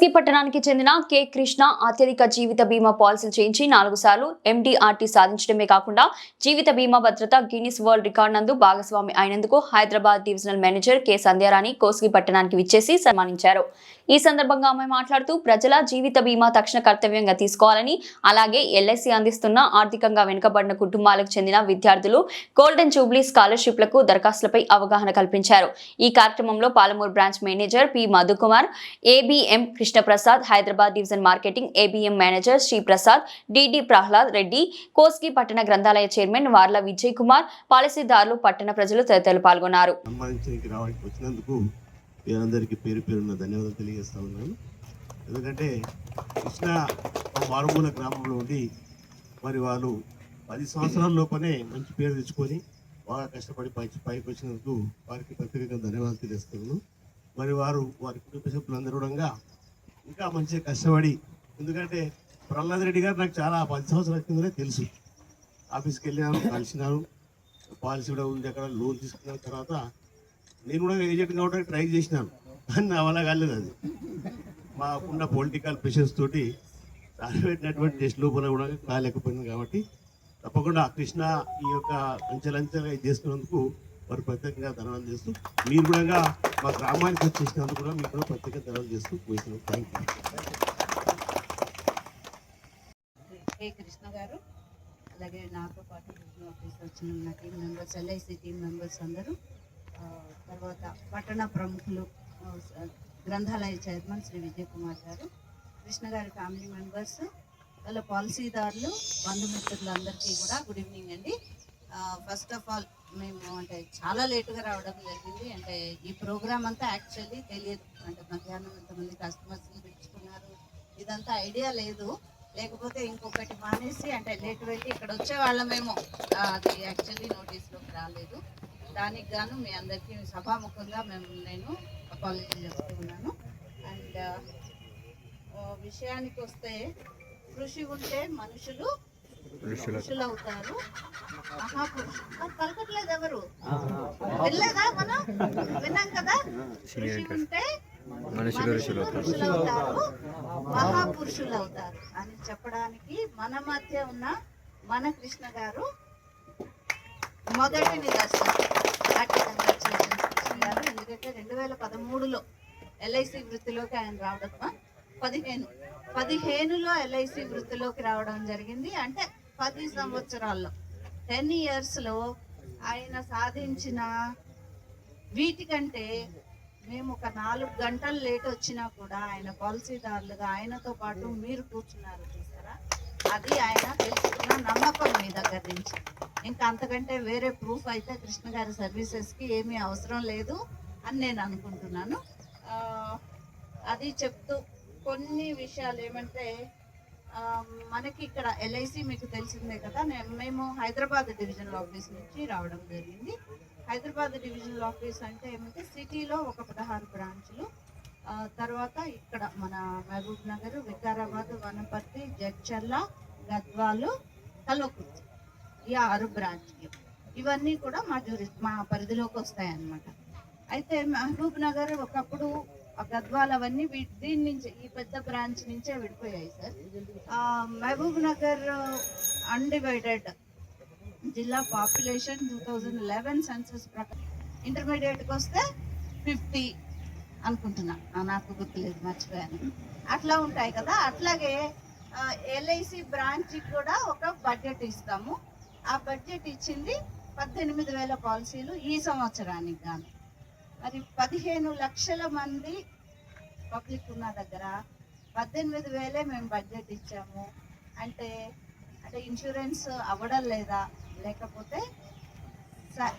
కోస్గి పట్టణానికి చెందిన కె కృష్ణ అత్యధిక జీవిత బీమా పాలసీలు చేయించి నాలుగు సార్లు ఎండిఆర్టీ సాధించడమే కాకుండా జీవిత బీమా భద్రత గిన్నిస్ వరల్డ్ రికార్డ్ నందు భాగస్వామి అయినందుకు Hyderabad divisional manager K Sandhyarani Kosgi పట్టణానికి విచ్చేసి సన్మానించారు. ఈ సందర్భంగా ఆమె మాట్లాడుతూ ప్రజల జీవిత బీమా తక్షణ కర్తవ్యంగా తీసుకోవాలని అలాగే ఎల్ఐసి అందిస్తున్న ఆర్థికంగా వెనుకబడిన కుటుంబాలకు చెందిన విద్యార్థులు గోల్డెన్ జూబ్లీ స్కాలర్షిప్లకు దరఖాస్తులపై అవగాహన కల్పించారు. ఈ కార్యక్రమంలో Palamuru branch manager P Madhukumar ABM Krishnaprasad Hyderabad division marketing ABM manager Sriprasad DD Prahlad Reddy Kosgi పట్టణ గ్రంథాలయ చైర్మన్ వార్ల విజయ్ కుమార్ పాలసీదారులు పట్టణ ప్రజలు తదితరులు పాల్గొన్నారు. మీరందరికీ పేరు పేరున్న ధన్యవాదాలు తెలియజేస్తా ఉన్నాను. ఎందుకంటే కృష్ణ మారుమూల గ్రామంలో ఉండి మరి వాళ్ళు పది సంవత్సరాల లోపనే మంచి పేరు తెచ్చుకొని బాగా కష్టపడి పై పైకి వచ్చినందుకు వారికి ప్రత్యేకంగా ధన్యవాదాలు తెలియజేస్తున్నాను. మరి వారు వారి కుటుంబ సభ్యులందరూ కూడా ఇంకా మంచిగా కష్టపడి ఎందుకంటే ప్రహ్లాద్ రెడ్డి గారు నాకు చాలా పది సంవత్సరాల కిందనే తెలుసు. ఆఫీస్కి వెళ్ళినాను కలిసినాను పాలసీ కూడా ఉంది అక్కడ లోన్ తీసుకున్న తర్వాత నేను కూడా ఏజెంట్ కావడానికి ట్రై చేసినాను కానీ నా వల్ల కాలేదు అది. మాకున్న పొలిటికల్ ప్రెషర్స్ తోటి పెట్టినటువంటి టెస్ట్ లోపల కూడా కాలేకపోయింది కాబట్టి తప్పకుండా కృష్ణ ఈ యొక్క అంచెలంచెలుగా ఇది చేస్తున్నందుకు వారు ప్రత్యేకంగా ధన్యవాదాలు చేస్తూ మీరు కూడా మా గ్రామానికి వచ్చేసినందుకు కూడా మీకు కూడా ప్రత్యేక ధన్యవాదాలు చేస్తూ పోయిస్తున్నాం థ్యాంక్ యూ కే కృష్ణ గారు అలాగే నాతో పాటు ఆఫీస్ వచ్చిన నా team members LIC team members అందరూ తర్వాత పట్టణ ప్రముఖులు గ్రంథాలయ చైర్మన్ శ్రీ విజయ్ కుమార్ గారు కృష్ణ గారి ఫ్యామిలీ మెంబర్స్ వాళ్ళ పాలసీదారులు బంధుమిత్రులందరికీ కూడా గుడ్ ఈవినింగ్ అండి. ఫస్ట్ ఆఫ్ ఆల్ మేము అంటే చాలా లేటుగా రావడం జరిగింది. అంటే ఈ ప్రోగ్రామ్ అంతా యాక్చువల్లీ తెలియదు. అంటే మధ్యాహ్నం ఎంతమంది కస్టమర్స్ని పిలుచుకున్నారు. ఇదంతా ఐడియా లేదు. లేకపోతే ఇంకొకటి మానేసి అంటే లేట్ వెళ్ళి ఇక్కడ వచ్చే వాళ్ళమేమో అది యాక్చువల్లీ నోటీస్లోకి రాలేదు. దానికి గాను మీ అందరికీ సభాముఖంగా మేము నేను అపాలజీ చెప్తున్నాను. అండ్ విషయానికి వస్తే కృషి ఉంటే మనుషులు ఋషులు అవుతారు పలకట్లేదు ఎవరు? వినలేదా మనం? విన్నాం కదా? కృషి ఉంటే మనుషులు ఋషులు అవుతారు. మహాపురుషులు అవుతారు అని చెప్పడానికి మన మధ్య ఉన్న మన కృష్ణ గారు మొదటి నిదర్శనం. కృష్ణ గారు ఎందుకంటే రెండు వేల పదమూడులో ఎల్ఐసి వృత్తిలోకి ఆయన రావడం పదిహేను పదిహేనులో ఎల్ఐసి వృత్తిలోకి రావడం జరిగింది. అంటే పది సంవత్సరాల్లో. టెన్ ఇయర్స్లో ఆయన సాధించిన వీటికంటే మేము ఒక నాలుగు గంటలు లేట్ వచ్చినా కూడా ఆయన పాలసీదారులుగా ఆయనతో పాటు మీరు కూర్చున్నారు చూసారా? అది ఆయన తెలుసుకున్న నమ్మకం మీ దగ్గర నుంచి. ఇంకా అంతకంటే వేరే ప్రూఫ్ అయితే కృష్ణ గారి సర్వీసెస్కి ఏమీ అవసరం లేదు అని నేను అనుకుంటున్నాను. అది చెప్తూ కొన్ని విషయాలు ఏమంటే మనకి ఇక్కడ ఎల్ఐసి మీకు తెలిసిందే కదా మేము హైదరాబాద్ డివిజనల్ ఆఫీస్ నుంచి రావడం జరిగింది. హైదరాబాద్ డివిజనల్ ఆఫీస్ అంటే ఏమంటే సిటీలో ఒక పదహారు బ్రాంచ్లు తర్వాత ఇక్కడ మన మహబూబ్ నగర్ వికారాబాద్ వనపర్తి జడ్చర్ల గద్వాలు కల్వకుర్తి ఈ ఆరు బ్రాంచ్లు ఇవన్నీ కూడా మా జూరి మా పరిధిలోకి వస్తాయి అన్నమాట అయితే మహబూబ్ నగర్ ఒకప్పుడు ఆ గద్వాలు అవన్నీ దీని నుంచి ఈ పెద్ద బ్రాంచ్ నుంచే విడిపోయాయి సార్. మహబూబ్ నగర్ అన్డివైడెడ్ జిల్లా population two thousand eleven census ప్రకారం. ఇంటర్మీడియట్కి వస్తే ఫిఫ్టీ అనుకుంటున్నా. నాకు గుర్తులేదు మర్చిపోయాను. అట్లా ఉంటాయి కదా. అట్లాగే ఎల్ఐసి బ్రాంచ్కి కూడా ఒక బడ్జెట్ ఇస్తాము. ఆ బడ్జెట్ ఇచ్చింది పద్దెనిమిది వేల పాలసీలు ఈ సంవత్సరానికి గాను. మరి పదిహేను లక్షల మంది పబ్లిక్ ఉన్న దగ్గర పద్దెనిమిది వేలే మేము బడ్జెట్ ఇచ్చాము. అంటే అంటే ఇన్సూరెన్స్ అవ్వడం లేదా? లేకపోతే సార్